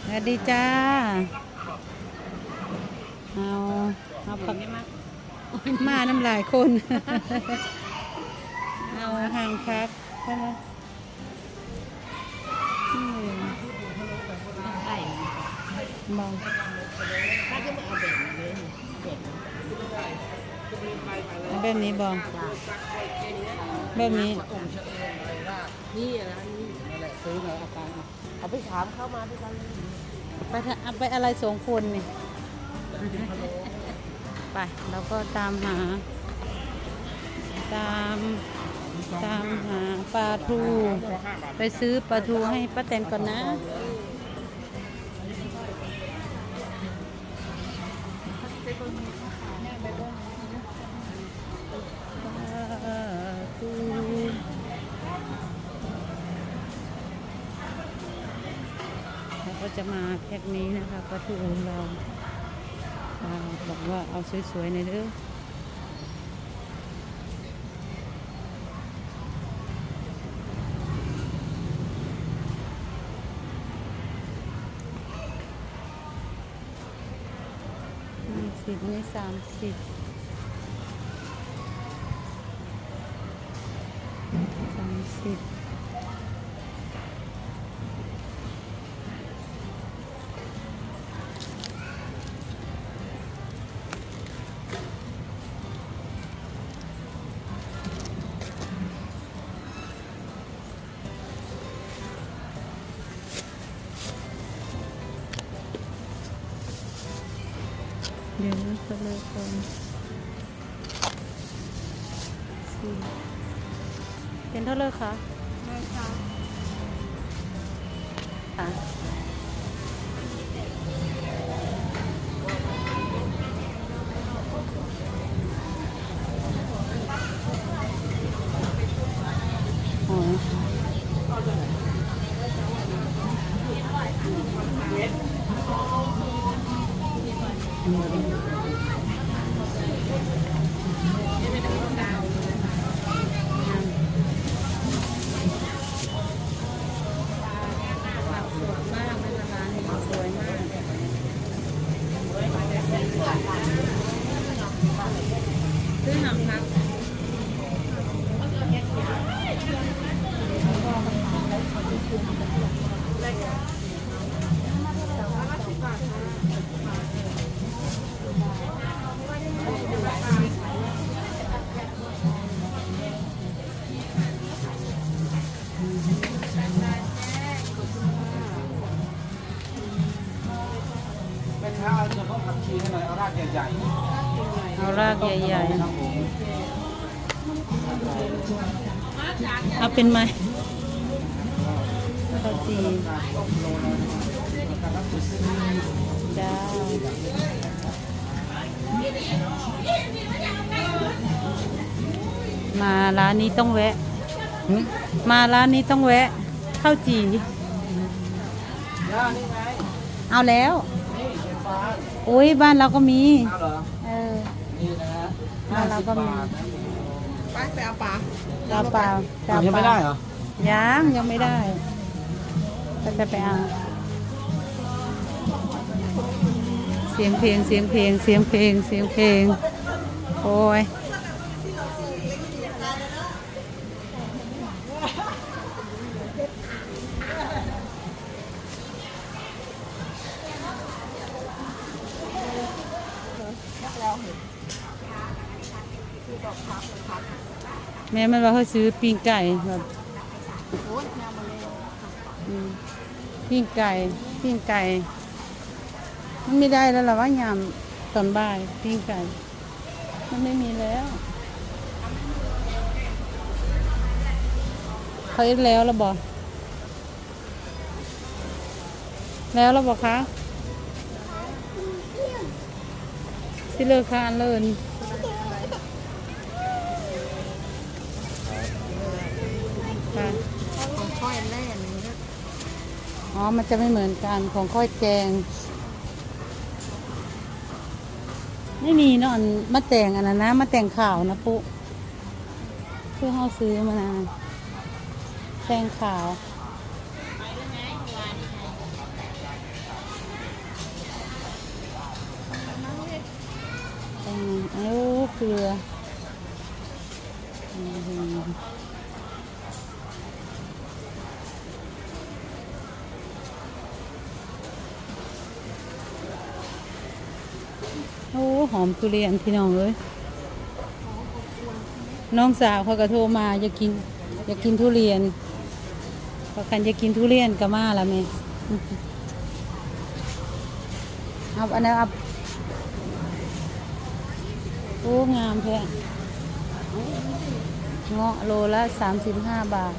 สวัสดีจ้า เอาเอาผักมาน้ำลายคน เอาห่างพักใช่ไหมอืมไก่มองถ้าจะมาเอาเบ็ดมาเลยเบ็ดเอาแบบนี้บองแบบนี้นี่ร้านนี้นั่นแหละซื้อมาเอาไป เอาไปถามเข้ามาด้วยกันไปทะเอาไปอะไรสองคนนี่ ไปเราก็ตามหา ตามตามหาปลาทู ไปซื้อปลาทูให้ป้าแตนก่อนนะ จะมาแพ็กนี้นะคะปลาทูของเราอบอกว่าเอาสวยๆในอยเด้อสิบนี่สามสิบสามสิบ เดี๋ยวนะก็เลยก่อนสี่เป็นเท่าไรคะ ใหญ่ๆเอารากใหญ่ครับผมๆเอาเป็นไหมข้าวจีจ้ามาร้านนี้ต้องแวะหึมาร้านนี้ต้องแวะข้าวจี ย่านี่ไงเอาแล้ว นี่เห็ดฟ้า โอ้ยบ้านเราก็มี เอาเหรอ เออ นี่นะฮะบ้านเราก็มีไปไปเอาปลาปลาเปล่าอ้าวยังไม่ได้เหรอ ยังยังไม่ได้ก็จะไปเอาเสียงเพลงเสียงเพลงเสียงเพลงเสียงเพลง โอ้ย แม่มันว่าเขาซื้อปิ้งไก่แบบปิ้งไก่ปิ้งไก่มันไม่ได้แล้วหรอว่ายามตอนบ่ายปิ้งไก่ มันไม่มีแล้วเขาเอ็ดแล้วแล้วบอกแล้วแล้วบอกคะสิเลิกคานเลิน อ มันจะไม่เหมือนกันของข้อยแจงไม่มีเนาะมะแตงอันนั้นนะมะแตงขาวนะปุ๊เพื่อเขาซื้อมานะแตงขาวแตงเอ้เกลือ หอมทุเรียนพี่น้องเอ้ยน้องสาวเขาก็โทรมาอยากกินอยากกินทุเรียนพอกันจะกินทุเรียนก็มาล้วแม่เอาอันนั้นเอาโอ้งามแท้เงาะโลละสามสิบห้าบาท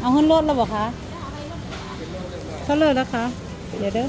เอาขึ้นรถแล้วบอกคะ เขาเลยนะคะ เดี๋ยวเด้อ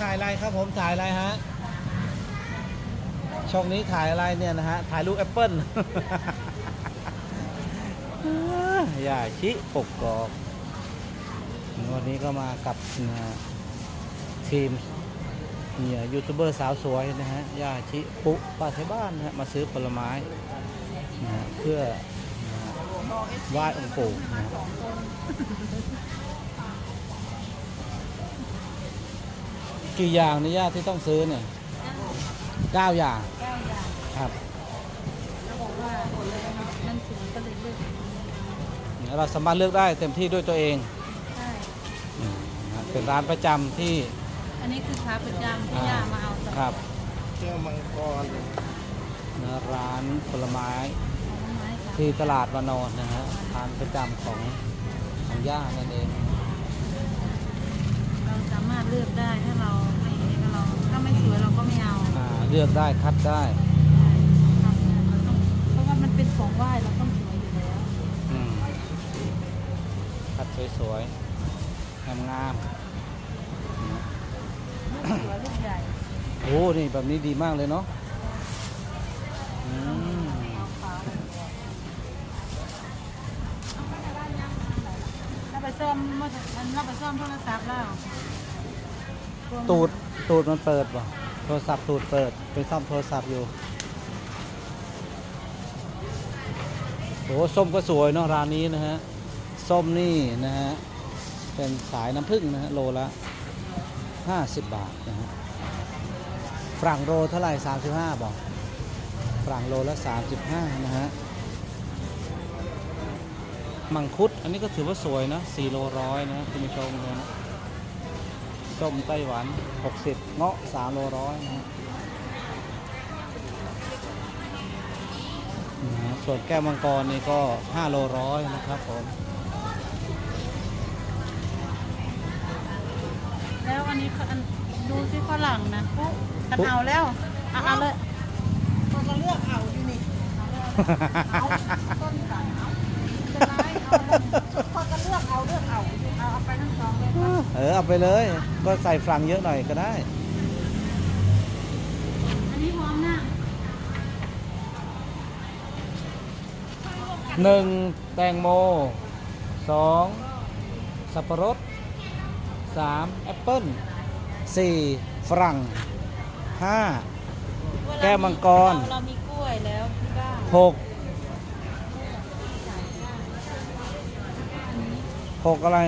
ถ่ายอะไรครับผมถ่ายอะไรฮะช่องนี้ถ่ายอะไรเนี่ยนะฮะถ่ายลูกแอปเปิ้ลอย่าชิปกกอกวันนี้ก็มากับทีมเนี่ยยูทูบเบอร์สาวสวยนะฮะย่าชิปุป้าไทยบ้านนะฮะมาซื้อผลไม้นะฮะเพื่อไหว้องค์ปู่นะฮะ กี่อย่างนี่ย่าที่ต้องซื้อเนี่ยเก้าอย่างเก้าอย่างครับเขาบอกว่ามันสูงก็เลยเลือกเราสามารถเลือกได้เต็มที่ด้วยตัวเองใช่อืมนะเป็นร้านประจำที่ อันนี้คือขาประจำที่ย่ามาเอาจากครับแก้วมังกรนะร้านผลไม้ผลไม้ค่ะที่ตลาดวานอนนะฮะร้านประจำของของย่านั่นเอง เราสามารถเลือกได้ถ้าเราไม่ถ้าเราถ้าไม่สวยเราก็ไม่เอาอ่าเลือกได้คัดได้เราต้องเพราะว่ามันเป็นของไหว้เราต้องสวยอยู่แล้ว อืมคัดสวยๆงามลูกสวยลูกใหญ่ๆโอ้นี่แบบนี้ดีมากเลยเนาะอืม เอาขาวเราไป ซ่อมมื่อเราไปซ่อมโทรศัพท์แล้วตูดตูดมันเปิดป่ะโทรศัพท์ตูดเปิดไปซ่อมโทรศัพท์อยู่โอ้ส้มก็สวยเนาะร้านนี้นะฮะส้มนี่นะฮะเป็นสายน้ำผึ้งนะฮะโลละ 50 บาทนะฮะฝรั่งโลเท่าไหร่35บอกฝรั่งโลละ 35 นะฮะ มังคุด อันนี้ก็ถือว่าสวยนะ4โลร้อยนะคุณผู้ชมนะส้มไต้หวัน 60 เงาะ3โลร้อยนะฮะนะฮะส่วนแก้วมังกรนี่ก็ 5 โลร้อยนะครับผม แล้วอันนี้เขาอันดูสิฝรั่งนะปุ๊กันเอาแล้ว เอาเอาเลยก็มาเลือกเอาอยู่นี่เอาต้นก่อนเอาเป็นไรเอา คนก็เลือกเอาเลือกเอาเอาเอาไปทั้งสองเลยเออเอาไปเลย ก็ใส่ฝรั่งเยอะหน่อยก็ได้ อันนี้พร้อมนะหนึ่งแตงโมสองสับปะรดสามแอปเปิ้ลสี่ฝรั่งห้า แก้วมังกร เรามีกล้วยแล้วที่บ้านหก หกอะไร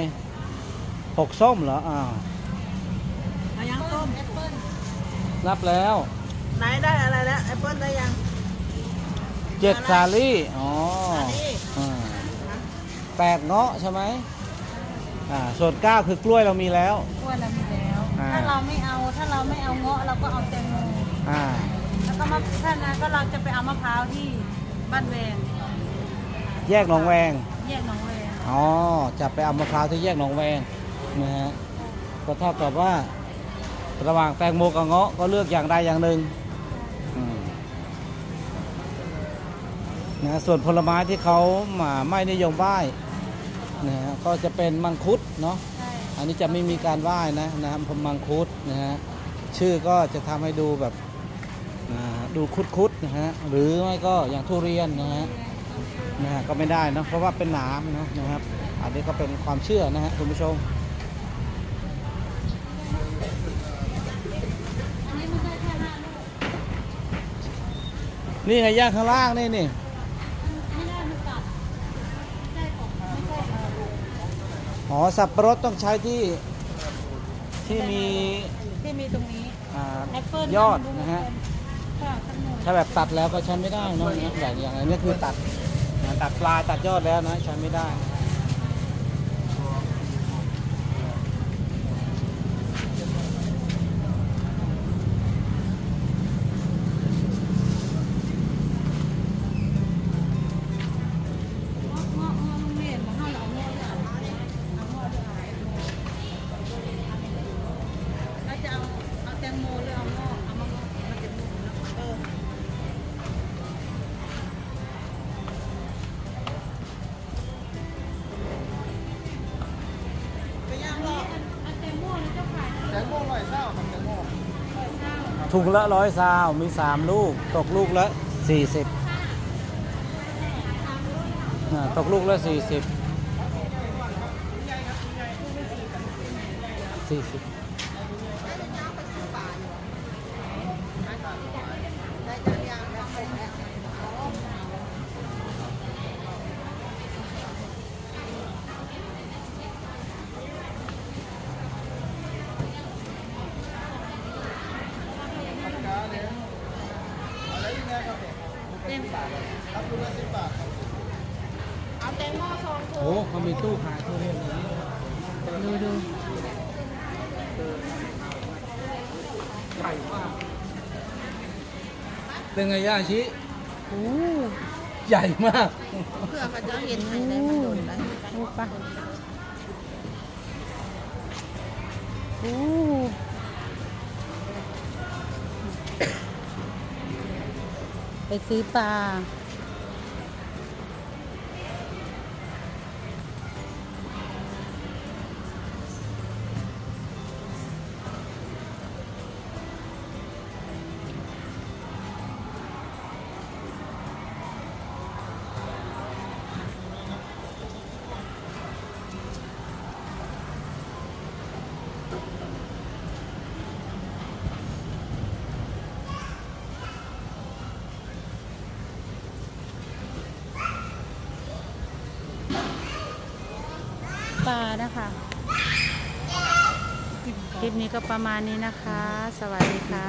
หกส้มเหรออ้าวเอายังส้มแอปเปิ้ลนับแล้วไหนได้อะไรแล้วแอปเปิ้ลได้ยังเจ็ดสาลี่อ๋อสาลี่อ่าแปดเงาะใช่ไหมอ่าส่วนเก้าคือกล้วยเรามีแล้ว กล้วยเรามีแล้ว อ่า ถ้าเราไม่เอาถ้าเราไม่เอาเงาะเราก็เอาแตงโมอ่าแล้วก็มะถ้านั้นก็เราจะไปเอามะพร้าวที่บ้านแวงแยกหนองแวงแยกหนองแวง อ๋อจะไปเอามะพร้าวที่แยกหนองแวงนะฮะก็เท่ากับว่า ระหว่างแตงโมกับเงาะก็เลือกอย่างใดอย่างหนึ่งอืมนะส่วนผลไม้ที่เขามาไม่นิยมไหว้นะฮะก็จะเป็นมังคุดเนาะใช่อันนี้จะไม่มีการไหว้นะนะครับพมังคุดนะฮะชื่อก็จะทำให้ดูแบบอ่าดูคุดคุดๆนะฮะหรือไม่ก็อย่างทุเรียนนะฮะนะฮะก็ไม่ได้นะเพราะว่าเป็นหนามนะนะครับ อันนี้ก็เป็นความเชื่อนะฮะคุณผู้ชมอันนี้มันได้แค่ห้าลูกนี่ไงย่างข้างล่างนี่นี่ไม่ได้มันตัดไม่ใช่ของไม่ใช่เออลูกหอสับปะรดต้องใช้ที่ที่มีที่มีตรงนี้อ่าแอปเปิ้ลยอดนะฮะค่ะขนมถ้าแบบตัดแล้วก็ใช้ไม่ได้เนอะนะแบบอย่างนี้คือตัดนะ ตัดปลาตัดยอดแล้วนะใช้ไม่ได้ ถุงละร้อยซาว มีสามลูก ตกลูกละสี่สิบตกลูกละสี่สิบสี่สิบ โอ้เขามีตู้ขายทุเรียนอย่างนี้ดูดูใหญ่มากเป็นไงย่าชิโอ้ใหญ่มาก เพื่อมันจะเห็นไข่ได้มันโดนได้โอ้ปะโอ้ ไปซื้อปลาปลา นะคะคลิปนี้ก็ประมาณนี้นะคะ สวัสดีค่ะ